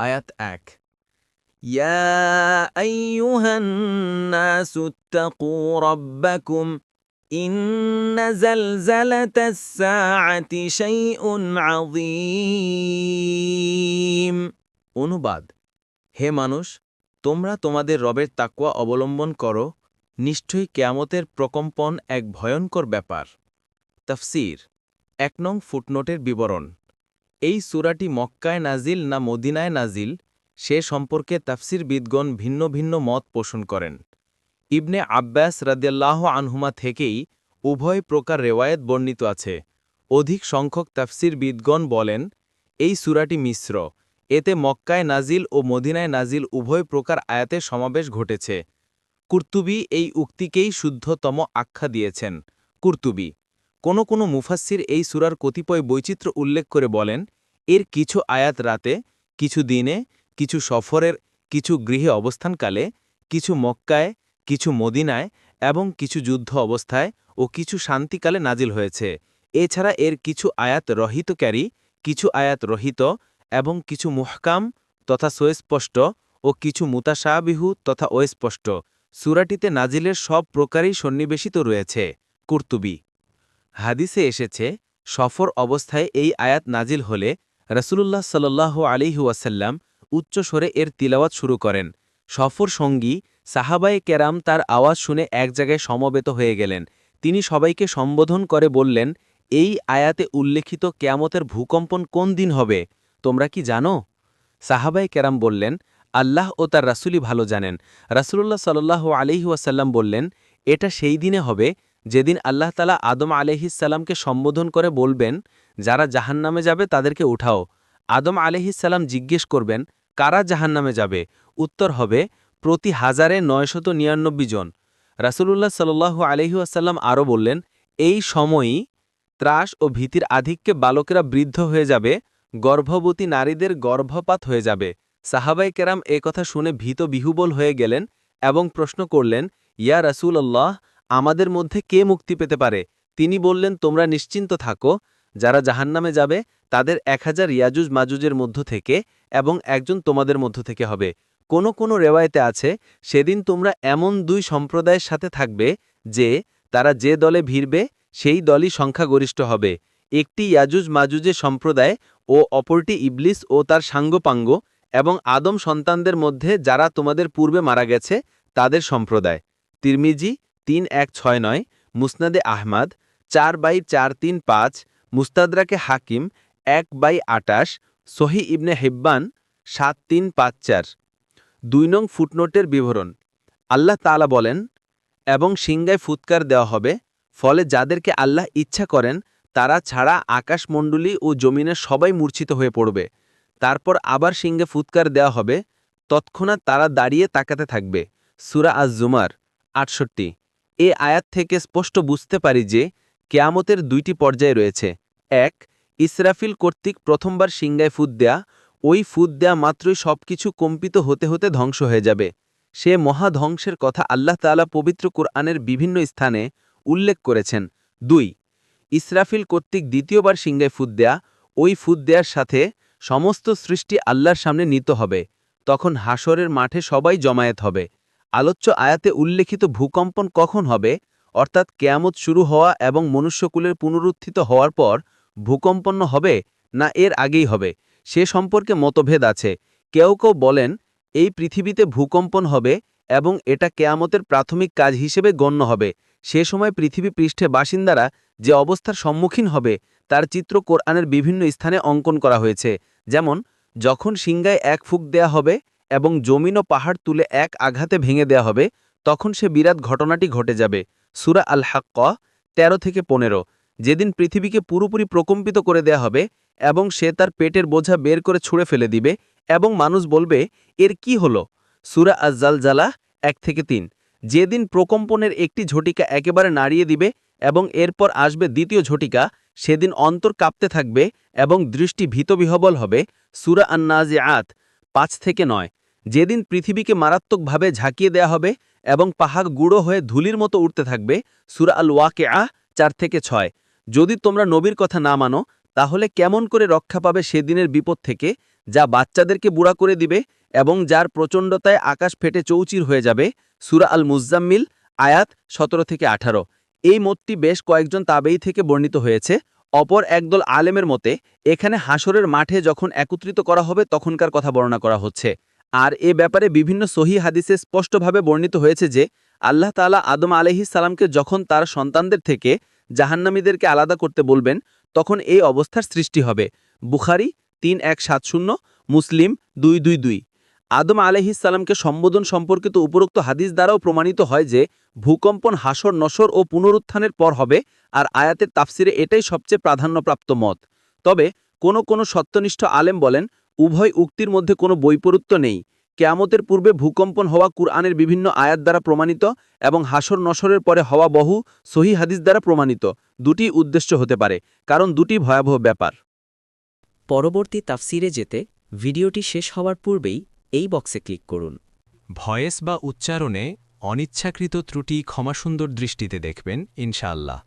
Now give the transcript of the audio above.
আয়াত এক يا أيها الناس اتقوا ربكم إن زلزلة الساعة شيء عظيم অনুবাদ হে মানুষ তোমরা তোমাদের রবের তাকওয়া অবলম্বন করো নিশ্চয়ই কেয়ামতের প্রকম্পন এক ভয়ঙ্কর ব্যাপার তফসির এক নং ফুটনোটের বিবরণ এই সুরাটি মক্কায় নাজিল না মদিনায় নাজিল সে সম্পর্কে তাফসির বিদগণ ভিন্ন ভিন্ন মত পোষণ করেন। ইবনে আব্বাস রাদিয়াল্লাহ আনহুমা থেকেই উভয় প্রকার রেওয়ায়েত বর্ণিত আছে। অধিক সংখ্যক তাফসির বিদগণ বলেন, এই সুরাটি মিশ্র। এতে মক্কায় নাজিল ও মদিনায় নাজিল উভয় প্রকার আয়াতের সমাবেশ ঘটেছে। কুর্তুবি এই উক্তিকেই শুদ্ধতম আখ্যা দিয়েছেন। কুর্তুবি কোনো কোনো মুফাসসির এই সুরার কতিপয় বৈচিত্র্য উল্লেখ করে বলেন, এর কিছু আয়াত রাতে, কিছু দিনে, কিছু সফরের, কিছু গৃহে অবস্থানকালে, কিছু মক্কায়, কিছু মদিনায় এবং কিছু যুদ্ধ অবস্থায় ও কিছু শান্তিকালে নাজিল হয়েছে। এছাড়া এর কিছু আয়াত রহিত রহিতকারী, কিছু আয়াত রহিত এবং কিছু মুহকাম তথা সুস্পষ্ট ও কিছু মুতাসাবিহু তথা অস্পষ্ট। সুরাটিতে নাজিলের সব প্রকারই সন্নিবেশিত রয়েছে। কুর্তুবি হাদিসে এসেছে, সফর অবস্থায় এই আয়াত নাজিল হলে রসুলুল্লাহ সাল্লাহ আলিহু ওয়াসাল্লাম উচ্চস্বরে এর তিলাওয়াত শুরু করেন। সফর সঙ্গী, সাহাবায়ে কেরাম তার আওয়াজ শুনে এক জায়গায় সমবেত হয়ে গেলেন। তিনি সবাইকে সম্বোধন করে বললেন, এই আয়াতে উল্লেখিত কেয়ামতের ভূকম্পন কোন দিন হবে? তোমরা কি জানো? সাহাবায়ে কেরাম বললেন, আল্লাহ ও তার রাসুলি ভালো জানেন। রাসুলুল্লাহ সাল্লাহ আলিহু ওয়াসাল্লাম বললেন, এটা সেই দিনে হবে যেদিন আল্লাহ তালা আদম আলহিসাল্লামকে সম্বোধন করে বলবেন, যারা জাহান্নামে যাবে তাদেরকে উঠাও। আদম আলহিসাল্লাম জিজ্ঞেস করবেন, কারা জাহান্নামে যাবে? উত্তর হবে, প্রতি হাজারে নয়শত নিরানব্বই জন। রাসুলুল্লাহ সাল্লু আলহিউসাল্লাম আরও বললেন, এই সময়ই ত্রাস ও ভীতির আধিক্যে বালকেরা বৃদ্ধ হয়ে যাবে, গর্ভবতী নারীদের গর্ভপাত হয়ে যাবে। সাহাবাই কেরাম কথা শুনে ভীত বিহুবল হয়ে গেলেন এবং প্রশ্ন করলেন, ইয়া রাসূলল্লাহ আমাদের মধ্যে কে মুক্তি পেতে পারে? তিনি বললেন, তোমরা নিশ্চিন্ত থাকো, যারা জাহান্নামে যাবে, তাদের এক হাজার ইয়াজুজ মাজুজের মধ্য থেকে এবং একজন তোমাদের মধ্য থেকে হবে। কোনো কোনো রেওয়ায়তে আছে, সেদিন তোমরা এমন দুই সম্প্রদায়ের সাথে থাকবে যে, তারা যে দলে ভিড়বে, সেই দলই সংখ্যাগরিষ্ঠ হবে। একটি ইয়াজুজ মাজুজের সম্প্রদায় ও অপরটি ইবলিস ও তার সাঙ্গপাঙ্গ এবং আদম সন্তানদের মধ্যে যারা তোমাদের পূর্বে মারা গেছে, তাদের সম্প্রদায়। তিরমিজি তিন এক ছয় নয়, মুসনাদে আহমাদ, চার বাই চার তিন পাঁচ, মুস্তাদরাকে হাকিম, এক বাই আটাশ, সহি ইবনে হেব্বান, সাত তিন পাঁচ চার। দুই নং ফুটনোটের বিবরণ। আল্লাহ তালা বলেন, এবং সিংগায় ফুৎকার দেওয়া হবে, ফলে যাদেরকে আল্লাহ ইচ্ছা করেন, তারা ছাড়া আকাশমণ্ডলী ও জমিনে সবাই মূর্ছিত হয়ে পড়বে। তারপর আবার সিংহে ফুৎকার দেওয়া হবে, তৎক্ষণাৎ তারা দাঁড়িয়ে তাকাতে থাকবে। সুরা আজ জুমার আটষট্টি। এ আয়াত থেকে স্পষ্ট বুঝতে পারি যে কেয়ামতের দুইটি পর্যায় রয়েছে। এক, ইসরাফিল কর্তৃক প্রথমবার সিংগায় ফুদ দেয়া। ওই ফুদ দেয়া মাত্রই সবকিছু কম্পিত হতে হতে ধ্বংস হয়ে যাবে। সে মহাধ্বংসের কথা আল্লাহ তালা পবিত্র কোরআনের বিভিন্ন স্থানে উল্লেখ করেছেন। দুই, ইসরাফিল কর্তৃক দ্বিতীয়বার সিংগায় ফুদ দেয়া। ওই ফুদ দেয়ার সাথে সমস্ত সৃষ্টি আল্লাহর সামনে নিত হবে। তখন হাসরের মাঠে সবাই জমায়েত হবে। আলোচ্য আয়াতে উল্লেখিত ভূকম্পন কখন হবে, অর্থাৎ কেয়ামত শুরু হওয়া এবং মনুষ্যকুলের পুনরুত্থিত হওয়ার পর ভূকম্পন্ন হবে না এর আগেই হবে, সে সম্পর্কে মতভেদ আছে। কেউ কেউ বলেন, এই পৃথিবীতে ভূকম্পন হবে এবং এটা কেয়ামতের প্রাথমিক কাজ হিসেবে গণ্য হবে। সে সময় পৃথিবী পৃষ্ঠে বাসিন্দারা যে অবস্থার সম্মুখীন হবে, তার চিত্র কোরআনের বিভিন্ন স্থানে অঙ্কন করা হয়েছে। যেমন, যখন সিংগায় এক ফুক দেয়া হবে এবং জমিন ও পাহাড় তুলে এক আঘাতে ভেঙে দেয়া হবে, তখন সে বিরাট ঘটনাটি ঘটে যাবে। সুরা আল হাক্ক তেরো থেকে পনেরো। যেদিন পৃথিবীকে পুরোপুরি প্রকম্পিত করে দেয়া হবে এবং সে তার পেটের বোঝা বের করে ছুঁড়ে ফেলে দিবে এবং মানুষ বলবে, এর কি হল? সুরা আজ্জাল জালা এক থেকে তিন। যেদিন প্রকম্পনের একটি ঝটিকা একেবারে নাড়িয়ে দিবে এবং এরপর আসবে দ্বিতীয় ঝটিকা, সেদিন অন্তর কাঁপতে থাকবে এবং দৃষ্টি ভীতবিহবল হবে, সুরা আন্নাজে আত পাঁচ থেকে নয়। যেদিন পৃথিবীকে মারাত্মকভাবে ঝাঁকিয়ে দেয়া হবে এবং পাহাড় গুঁড়ো হয়ে ধুলির মতো উঠতে থাকবে, সুরা আল ওয়াকে আহ চার থেকে ছয়। যদি তোমরা নবীর কথা না মানো, তাহলে কেমন করে রক্ষা পাবে সেদিনের বিপদ থেকে, যা বাচ্চাদেরকে বুড়া করে দিবে এবং যার প্রচণ্ডতায় আকাশ ফেটে চৌচির হয়ে যাবে, সুরা আল মুজাম্মিল আয়াত সতেরো থেকে আঠারো। এই মতটি বেশ কয়েকজন তাবেই থেকে বর্ণিত হয়েছে। অপর একদল আলেমের মতে, এখানে হাসরের মাঠে যখন একত্রিত করা হবে, তখনকার কথা বর্ণনা করা হচ্ছে। আর এ ব্যাপারে বিভিন্ন সহি হাদিসে স্পষ্টভাবে বর্ণিত হয়েছে যে, আল্লাহ তাআলা আদম আলহি সালামকে যখন তার সন্তানদের থেকে জাহান্নামীদেরকে আলাদা করতে বলবেন, তখন এই অবস্থার সৃষ্টি হবে। বুখারি তিন এক সাত শূন্য, মুসলিম দুই দুই দুই। আদম আলহি সালামকে সম্বোধন সম্পর্কিত উপরোক্ত হাদিস দ্বারাও প্রমাণিত হয় যে, ভূকম্পন, হাসর, নসর ও পুনরুত্থানের পর হবে, আর আয়াতের তাফসিরে এটাই সবচেয়ে প্রাধান্যপ্রাপ্ত মত। তবে কোনো কোনো সত্যনিষ্ঠ আলেম বলেন উভয় উক্তির মধ্যে কোনো বৈপরীত্য নেই। কেয়ামতের পূর্বে ভূকম্পন হওয়া কুরআনের বিভিন্ন আয়াত দ্বারা প্রমাণিত এবং হাসর নসরের পরে হওয়া বহু সহি হাদিস দ্বারা প্রমাণিত। দুটি উদ্দেশ্য হতে পারে কারণ দুটি ভয়াবহ ব্যাপার। পরবর্তী তাফসিরে যেতে ভিডিওটি শেষ হওয়ার পূর্বেই এই বক্সে ক্লিক করুন। ভয়েস বা উচ্চারণে অনিচ্ছাকৃত ত্রুটি ক্ষমাসুন্দর দৃষ্টিতে দেখবেন ইনশাআল্লাহ।